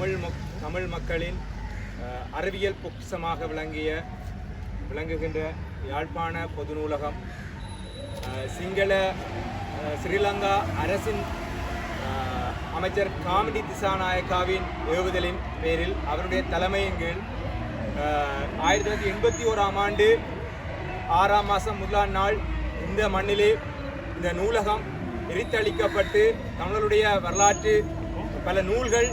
தமிழ் மக்- தமிழ் மக்களின் அறிவியல் பொக்கிசமாக விளங்கிய விளங்குகின்ற யாழ்ப்பாண பொது நூலகம் சிங்கள ஸ்ரீலங்கா அரசின் அமைச்சர் காமெடி திசாநாயக்காவின் ஏவுதலின் பேரில் அவருடைய தலைமையின் கீழ் ஆயிரத்தி தொள்ளாயிரத்தி எண்பத்தி ஓராம் ஆண்டு ஆறாம் மாதம் முதலாம் நாள் இந்த மண்ணிலே இந்த நூலகம் எரித்தளிக்கப்பட்டு தமிழருடைய வரலாற்று பல நூல்கள்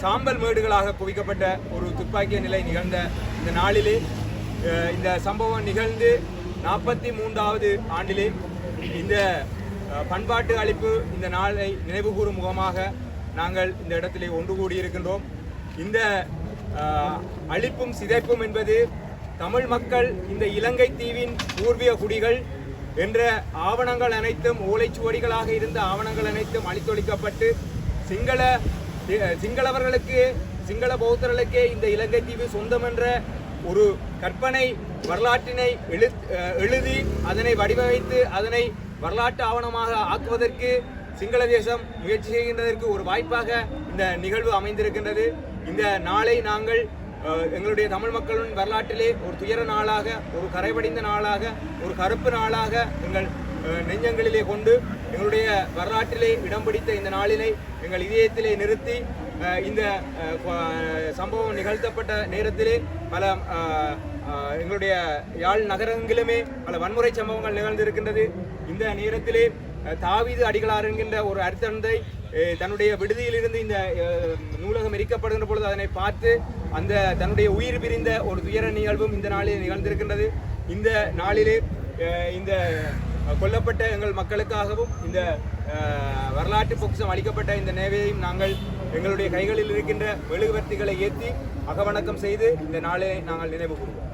சாம்பல் மேடுகளாக குவிக்கப்பட்ட ஒரு துப்பாக்கிய நிலை நிகழ்ந்த இந்த நாளிலே இந்த சம்பவம் நிகழ்ந்து நாற்பத்தி மூன்றாவது ஆண்டிலே இந்த பண்பாட்டு அளிப்பு இந்த நாளை நினைவுகூறும் முகமாக நாங்கள் இந்த இடத்திலே ஒன்று கூடியிருக்கின்றோம். இந்த அழிப்பும் சிதைப்பும் என்பது தமிழ் மக்கள் இந்த இலங்கை தீவின் பூர்வீக குடிகள் என்ற ஆவணங்கள் அனைத்தும் ஓலைச்சுவடிகளாக இருந்த ஆவணங்கள் அனைத்தும் அழித்தொழிக்கப்பட்டு சிங்கள சிங்களவர்களுக்கு சிங்கள பௌத்தர்களுக்கே இந்த இலங்கை தீவு சொந்தம் என்ற ஒரு கற்பனை வரலாற்றினை எழு எழுதி அதனை வடிவமைத்து அதனை வரலாற்று ஆவணமாக ஆக்குவதற்கு சிங்கள தேசம் முயற்சி செய்கின்றதற்கு ஒரு வாய்ப்பாக இந்த நிகழ்வு அமைந்திருக்கின்றது. இந்த நாளை நாங்கள் எங்களுடைய தமிழ் மக்களின் வரலாற்றிலே ஒரு துயர நாளாக ஒரு கரைபடிந்த நாளாக ஒரு கருப்பு நாளாக எங்கள் நெஞ்சங்களிலே கொண்டு எங்களுடைய வரலாற்றிலே இடம் பிடித்த இந்த நாளினை எங்கள் இதயத்திலே நிறுத்தி இந்த சம்பவம் நிகழ்த்தப்பட்ட நேரத்திலே பல எங்களுடைய யாழ் நகரங்களிலுமே பல வன்முறை சம்பவங்கள் நிகழ்ந்திருக்கின்றது. இந்த நேரத்திலே தாவிது தாவீது அடிகளார் என்கின்ற ஒரு அருத்தந்தை தன்னுடைய விடுதியிலிருந்து இந்த நூலகம் எரிக்கப்படுகின்ற பொழுது அதனை பார்த்து அந்த தன்னுடைய உயிர் பிரிந்த ஒரு துயர நிகழ்வும் இந்த நாளில் நிகழ்ந்திருக்கின்றது. இந்த நாளிலே இந்த கொல்லப்பட்ட எங்கள் மக்களுக்காகவும் இந்த வரலாற்று பொக்கிசம் அளிக்கப்பட்ட இந்த நேவையையும் நாங்கள் எங்களுடைய கைகளில் இருக்கின்ற மெழுகுவர்த்திகளை ஏற்றி அகவணக்கம் செய்து இந்த நாளை நாங்கள் நினைவு கூறுவோம்.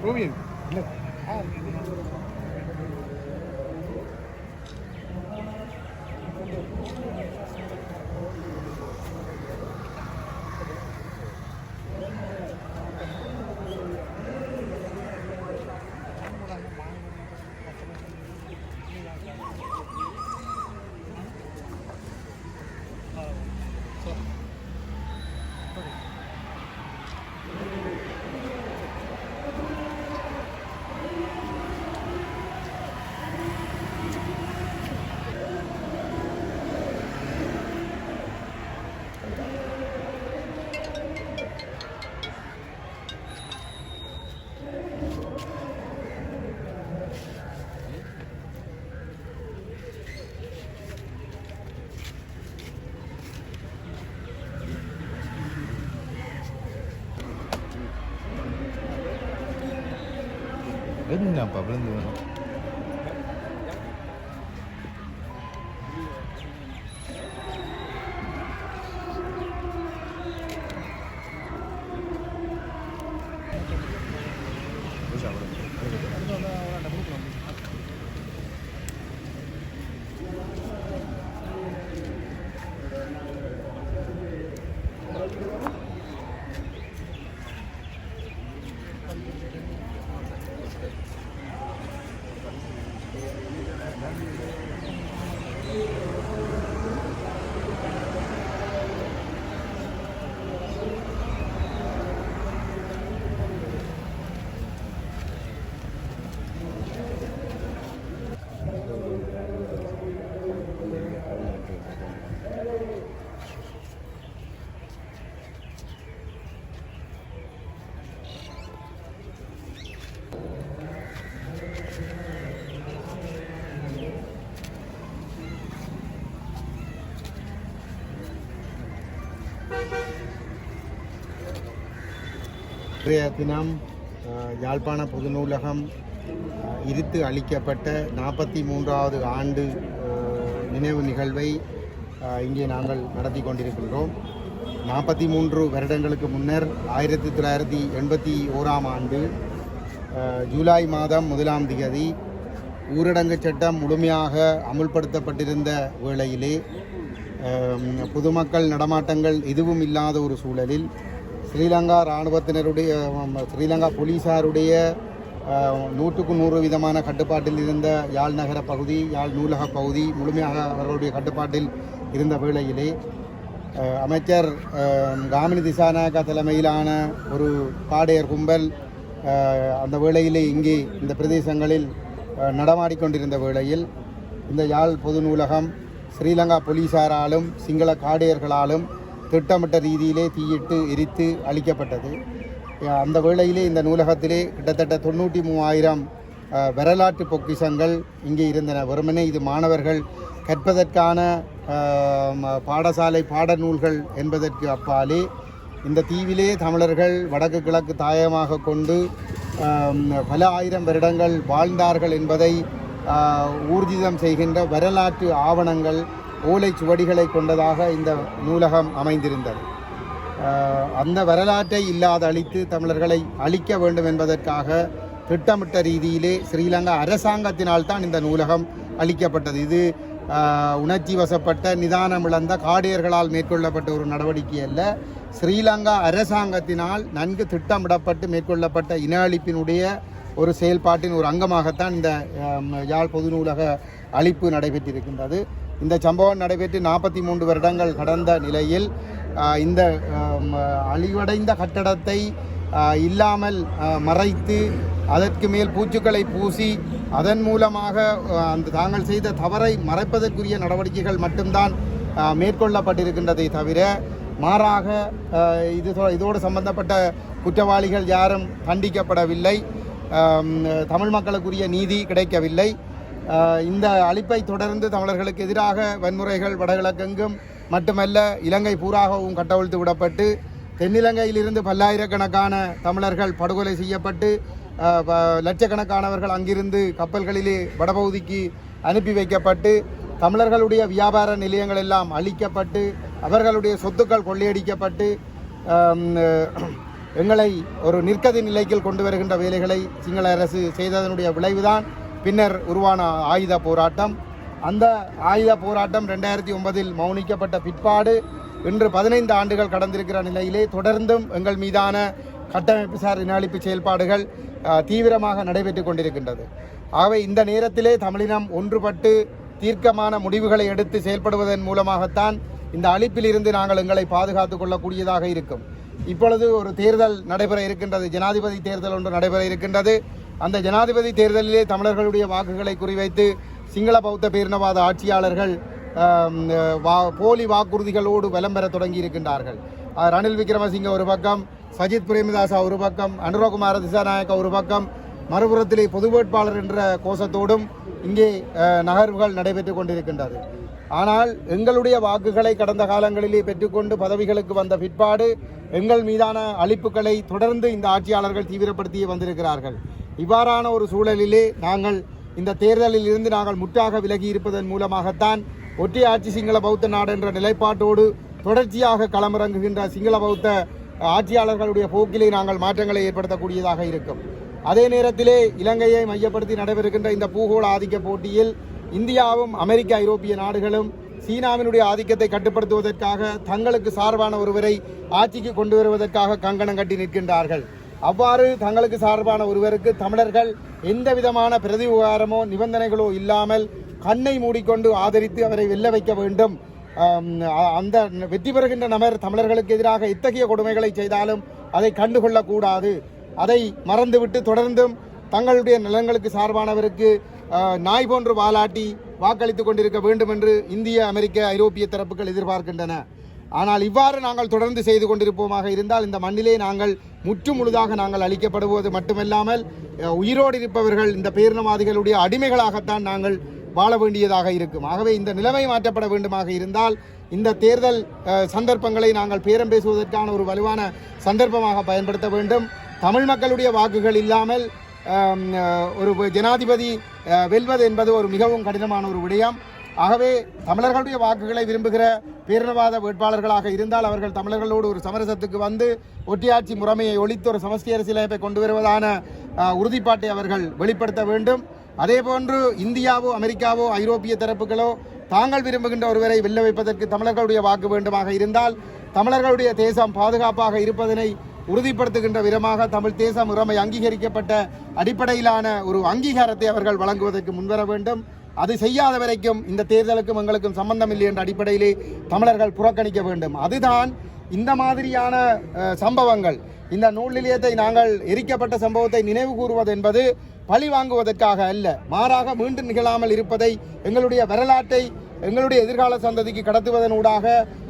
Muy bien. Ganun lang, Pablo. Hindi mo இன்றைய தினம் யாழ்ப்பாண பொது நூலகம் இருத்து அளிக்கப்பட்ட நாற்பத்தி மூன்றாவது ஆண்டு நினைவு நிகழ்வை இங்கே நாங்கள் நடத்தி கொண்டிருக்கின்றோம். நாற்பத்தி மூன்று வருடங்களுக்கு முன்னர் ஆயிரத்தி தொள்ளாயிரத்தி எண்பத்தி ஓராம் ஆண்டு ஜூலை மாதம் முதலாம் திகதி ஊரடங்கு சட்டம் முழுமையாக அமுல்படுத்தப்பட்டிருந்த வேளையிலே பொதுமக்கள் நடமாட்டங்கள் எதுவும் இல்லாத ஒரு சூழலில் ஸ்ரீலங்கா இராணுவத்தினருடைய ஸ்ரீலங்கா போலீசாருடைய நூற்றுக்கு நூறு விதமான கட்டுப்பாட்டில் இருந்த யாழ் நகர பகுதி யாழ் நூலக பகுதி முழுமையாக அவர்களுடைய கட்டுப்பாட்டில் இருந்த வேளையிலே அமைச்சர் காமினி திசாநாயக தலைமையிலான ஒரு பாடையர் கும்பல் அந்த வேளையிலே இங்கே இந்த பிரதேசங்களில் நடமாடிக்கொண்டிருந்த வேளையில் இந்த யாழ் பொது நூலகம் ஸ்ரீலங்கா போலீஸாராலும் சிங்கள காடையர்களாலும் திட்டமிட்ட ரீதியிலே தீயிட்டு எரித்து அளிக்கப்பட்டது அந்த வேளையிலே இந்த நூலகத்திலே கிட்டத்தட்ட தொண்ணூற்றி மூவாயிரம் வரலாற்று பொக்கிஷங்கள் இங்கே இருந்தன. வெறுமனே இது மாணவர்கள் கற்பதற்கான பாடசாலை பாடநூல்கள் என்பதற்கு அப்பாலே இந்த தீவிலே தமிழர்கள் வடக்கு கிழக்கு தாயமாக கொண்டு பல ஆயிரம் வருடங்கள் வாழ்ந்தார்கள் என்பதை ஊர்ஜிதம் செய்கின்ற வரலாற்று ஆவணங்கள் ஓலை சுவடிகளை கொண்டதாக இந்த நூலகம் அமைந்திருந்தது. அந்த வரலாற்றை இல்லாத அழித்து தமிழர்களை அழிக்க வேண்டும் என்பதற்காக திட்டமிட்ட ரீதியிலே ஸ்ரீலங்கா அரசாங்கத்தினால் தான் இந்த நூலகம் அளிக்கப்பட்டது இது உணர்ச்சி வசப்பட்ட நிதானம் இழந்த காடியர்களால் மேற்கொள்ளப்பட்ட ஒரு நடவடிக்கை அல்ல. ஸ்ரீலங்கா அரசாங்கத்தினால் நன்கு திட்டமிடப்பட்டு மேற்கொள்ளப்பட்ட இன அழிப்பினுடைய ஒரு செயல்பாட்டின் ஒரு அங்கமாகத்தான் இந்த யாழ் பொது நூலக அழிப்பு நடைபெற்றிருக்கின்றது. இந்த சம்பவம் நடைபெற்று நாற்பத்தி மூன்று வருடங்கள் கடந்த நிலையில் இந்த அழிவடைந்த கட்டடத்தை இல்லாமல் மறைத்து அதற்கு மேல் பூச்சுக்களை பூசி அதன் மூலமாக அந்த தாங்கள் செய்த தவறை மறைப்பதற்குரிய நடவடிக்கைகள் மட்டும்தான் மேற்கொள்ளப்பட்டிருக்கின்றதை தவிர மாறாக இது இதோடு சம்பந்தப்பட்ட குற்றவாளிகள் யாரும் தண்டிக்கப்படவில்லை. தமிழ் மக்களுக்குரிய நீதி கிடைக்கவில்லை. இந்த அழிப்பை தொடர்ந்து தமிழர்களுக்கு எதிராக வன்முறைகள் வடகிழக்கெங்கும் மட்டுமல்ல இலங்கை பூராகவும் கட்டவிழ்த்து விடப்பட்டு தென்னிலங்கையிலிருந்து பல்லாயிரக்கணக்கான தமிழர்கள் படுகொலை செய்யப்பட்டு லட்சக்கணக்கானவர்கள் அங்கிருந்து கப்பல்களிலே வடபகுதிக்கு அனுப்பி வைக்கப்பட்டு தமிழர்களுடைய வியாபார நிலையங்கள் எல்லாம் அழிக்கப்பட்டு அவர்களுடைய சொத்துக்கள் கொள்ளையடிக்கப்பட்டு எங்களை ஒரு நிற்கதி நிலைக்கு கொண்டு வருகின்ற வேலைகளை சிங்கள அரசு செய்ததனுடைய விளைவுதான். பின்னர் உருவான ஆயுத போராட்டம். அந்த ஆயுத போராட்டம் ரெண்டாயிரத்தி ஒன்பதில் மௌனிக்கப்பட்ட பிற்பாடு இன்று பதினைந்து ஆண்டுகள் கடந்திருக்கிற நிலையிலே தொடர்ந்தும் எங்கள் மீதான கட்டமைப்பு சார் இனஅழிப்பு செயல்பாடுகள் தீவிரமாக நடைபெற்று கொண்டிருக்கின்றது. ஆகவே இந்த நேரத்திலே தமிழினம் ஒன்றுபட்டு தீர்க்கமான முடிவுகளை எடுத்து செயல்படுவதன் மூலமாகத்தான் இந்த அழிப்பிலிருந்து நாங்கள் எங்களை பாதுகாத்து கொள்ளக்கூடியதாக இருக்கும். இப்பொழுது ஒரு தேர்தல் நடைபெற இருக்கின்றது ஜனாதிபதி தேர்தல் ஒன்று நடைபெற இருக்கின்றது. அந்த ஜனாதிபதி தேர்தலிலே தமிழர்களுடைய வாக்குகளை குறிவைத்து சிங்கள பௌத்த பேரினவாத ஆட்சியாளர்கள் வா போலி வாக்குறுதிகளோடு வலம் பெற தொடங்கி இருக்கின்றார்கள் ரணில் விக்ரமசிங்க ஒரு பக்கம் சஜித் பிரேமதாசா ஒரு பக்கம் அனுரகுமார திசாநாயக்க ஒரு பக்கம் மறுபுறத்திலே பொது வேட்பாளர் என்ற கோஷத்தோடும் இங்கே நகர்வுகள் நடைபெற்று கொண்டிருக்கின்றது. ஆனால் எங்களுடைய வாக்குகளை கடந்த காலங்களிலே பெற்றுக்கொண்டு பதவிகளுக்கு வந்த பிற்பாடு எங்கள் மீதான அளிப்புகளை தொடர்ந்து இந்த ஆட்சியாளர்கள் தீவிரப்படுத்தி வந்திருக்கிறார்கள். இவ்வாறான ஒரு சூழலிலே நாங்கள் இந்த தேர்தலில் இருந்து நாங்கள் முற்றாக விலகி இருப்பதன் மூலமாகத்தான் ஒற்றை ஆட்சி சிங்கள பௌத்த நாடு என்ற நிலைப்பாட்டோடு தொடர்ச்சியாக களமிறங்குகின்ற சிங்கள பௌத்த ஆட்சியாளர்களுடைய போக்கிலே நாங்கள் மாற்றங்களை ஏற்படுத்தக்கூடியதாக இருக்கும். அதே நேரத்திலே இலங்கையை மையப்படுத்தி நடைபெறுகின்ற இந்த பூகோள ஆதிக்க போட்டியில் இந்தியாவும் அமெரிக்க ஐரோப்பிய நாடுகளும் சீனாவினுடைய ஆதிக்கத்தை கட்டுப்படுத்துவதற்காக தங்களுக்கு சார்பான ஒருவரை ஆட்சிக்கு கொண்டு வருவதற்காக கங்கணம் கட்டி நிற்கின்றார்கள். அவ்வாறு தங்களுக்கு சார்பான ஒருவருக்கு தமிழர்கள் எந்த விதமான பிரதி உகாரமோ நிபந்தனைகளோ இல்லாமல் கண்ணை மூடிக்கொண்டு ஆதரித்து அவரை வெல்ல வைக்க வேண்டும். அந்த வெற்றி பெறுகின்ற நபர் தமிழர்களுக்கு எதிராக இத்தகைய கொடுமைகளை செய்தாலும் அதை கண்டுகொள்ளக்கூடாது. அதை மறந்துவிட்டு தொடர்ந்தும் தங்களுடைய நலன்களுக்கு சார்பானவருக்கு நாய் போன்று வாலாட்டி வாக்களித்துக் கொண்டிருக்க வேண்டும் என்று இந்திய அமெரிக்க ஐரோப்பிய தரப்புகள் எதிர்பார்க்கின்றன. ஆனால் இவ்வாறு நாங்கள் தொடர்ந்து செய்து கொண்டிருப்போமாக இருந்தால் இந்த மண்ணிலே நாங்கள் முற்று முழுதாக நாங்கள் அளிக்கப்படுவது மட்டுமல்லாமல் உயிரோடு இருப்பவர்கள் இந்த பேரினவாதிகளுடைய அடிமைகளாகத்தான் நாங்கள் வாழ வேண்டியதாக இருக்கும். ஆகவே இந்த நிலைமை மாற்றப்பட வேண்டுமாக இருந்தால் இந்த தேர்தல் சந்தர்ப்பங்களை நாங்கள் பேரம் பேசுவதற்கான ஒரு வலுவான சந்தர்ப்பமாக பயன்படுத்த வேண்டும். தமிழ் மக்களுடைய வாக்குகள் இல்லாமல் ஒரு ஜனாதிபதி வெல்வது என்பது ஒரு மிகவும் கடினமான ஒரு விடயம். ஆகவே தமிழர்களுடைய வாக்குகளை விரும்புகிற பேரினவாத வேட்பாளர்களாக இருந்தால் அவர்கள் தமிழர்களோடு ஒரு சமரசத்துக்கு வந்து ஒட்டியாட்சி முறைமையை ஒழித்து ஒரு சமஸ்டி அரசியலமைப்பை கொண்டு வருவதான உறுதிப்பாட்டை அவர்கள் வெளிப்படுத்த வேண்டும். அதேபோன்று இந்தியாவோ அமெரிக்காவோ ஐரோப்பிய தரப்புகளோ தாங்கள் விரும்புகின்ற ஒருவரை வெல்ல வைப்பதற்கு தமிழர்களுடைய வாக்கு வேண்டுமாக இருந்தால் தமிழர்களுடைய தேசம் பாதுகாப்பாக இருப்பதனை உறுதிப்படுத்துகின்ற விதமாக தமிழ் தேசம் உரிமை அங்கீகரிக்கப்பட்ட அடிப்படையிலான ஒரு அங்கீகாரத்தை அவர்கள் வழங்குவதற்கு முன்வர வேண்டும். அது செய்யாத வரைக்கும் இந்த தேர்தலுக்கும் எங்களுக்கும் சம்பந்தம் இல்லை என்ற அடிப்படையிலே தமிழர்கள் புறக்கணிக்க வேண்டும். அதுதான் இந்த மாதிரியான சம்பவங்கள். இந்த நூல் நிலையத்தை நாங்கள் எரிக்கப்பட்ட சம்பவத்தை நினைவு கூறுவது என்பது பழி வாங்குவதற்காக அல்ல. மாறாக மீண்டும் நிகழாமல் இருப்பதை எங்களுடைய வரலாற்றை எங்களுடைய எதிர்கால சந்ததிக்கு கடத்துவதனூடாக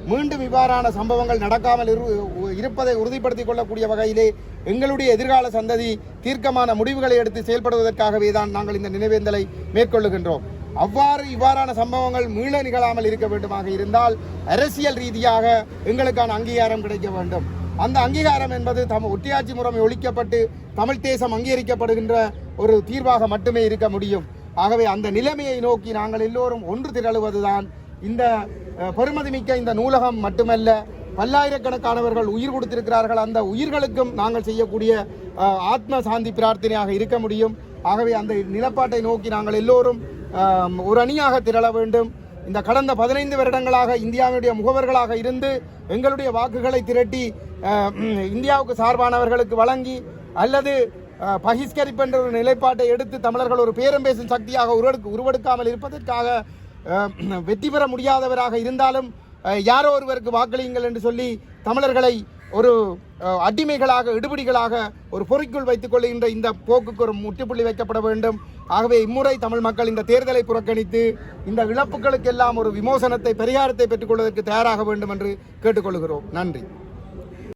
மீண்டும் இவ்வாறான சம்பவங்கள் நடக்காமல் இரு- இருப்பதை உறுதிப்படுத்திக் கொள்ளக்கூடிய வகையிலே எங்களுடைய எதிர்கால சந்ததி தீர்க்கமான முடிவுகளை எடுத்து செயல்படுவதற்காகவே தான் நாங்கள் இந்த நினைவேந்தலை மேற்கொள்ளுகின்றோம். அவ்வாறு இவ்வாறான சம்பவங்கள் மீள நிகழாமல் இருக்க வேண்டுமாக இருந்தால் அரசியல் ரீதியாக எங்களுக்கான அங்கீகாரம் கிடைக்க வேண்டும். அந்த அங்கீகாரம் என்பது தம் ஒட்டியாட்சி முறைமை ஒழிக்கப்பட்டு தமிழ் தேசம் அங்கீகரிக்கப்படுகின்ற ஒரு தீர்வாக மட்டுமே இருக்க முடியும். ஆகவே அந்த நிலைமையை நோக்கி நாங்கள் எல்லோரும் ஒன்று திரளுவதுதான் இந்த பெருமதிமிக்க இந்த நூலகம் மட்டுமல்ல பல்லாயிரக்கணக்கானவர்கள் உயிர் கொடுத்திருக்கிறார்கள். அந்த உயிர்களுக்கும் நாங்கள் செய்யக்கூடிய ஆத்ம சாந்தி பிரார்த்தனையாக இருக்க முடியும். ஆகவே அந்த நிலப்பாட்டை நோக்கி நாங்கள் எல்லோரும் ஒரு அணியாக திரள வேண்டும். இந்த கடந்த பதினைந்து வருடங்களாக இந்தியாவினுடைய முகவர்களாக இருந்து எங்களுடைய வாக்குகளை திரட்டி இந்தியாவுக்கு சார்பானவர்களுக்கு வழங்கி அல்லது பகிஷ்கரிப்பென்ற பகிஷ்கரிப்பு என்ற ஒரு நிலைப்பாட்டை எடுத்து தமிழர்கள் ஒரு பேரம் பேசும் சக்தியாக உருவெடுக்க உருவெடுக்காமல் இருப்பதற்காக வெற்றி பெற முடியாதவராக இருந்தாலும் யாரோ ஒருவருக்கு வாக்களியுங்கள் என்று சொல்லி தமிழர்களை ஒரு அடிமைகளாக இடுபடிகளாக ஒரு பொறிக்குள் வைத்துக் கொள்கின்ற இந்த போக்குக்கு ஒரு முற்றுப்புள்ளி வைக்கப்பட வேண்டும். ஆகவே இம்முறை தமிழ் மக்கள் இந்த தேர்தலை புறக்கணித்து இந்த இழப்புகளுக்கெல்லாம் ஒரு விமோசனத்தை பரிகாரத்தை பெற்றுக்கொள்வதற்கு தயாராக வேண்டும் என்று கேட்டுக்கொள்கிறோம். நன்றி.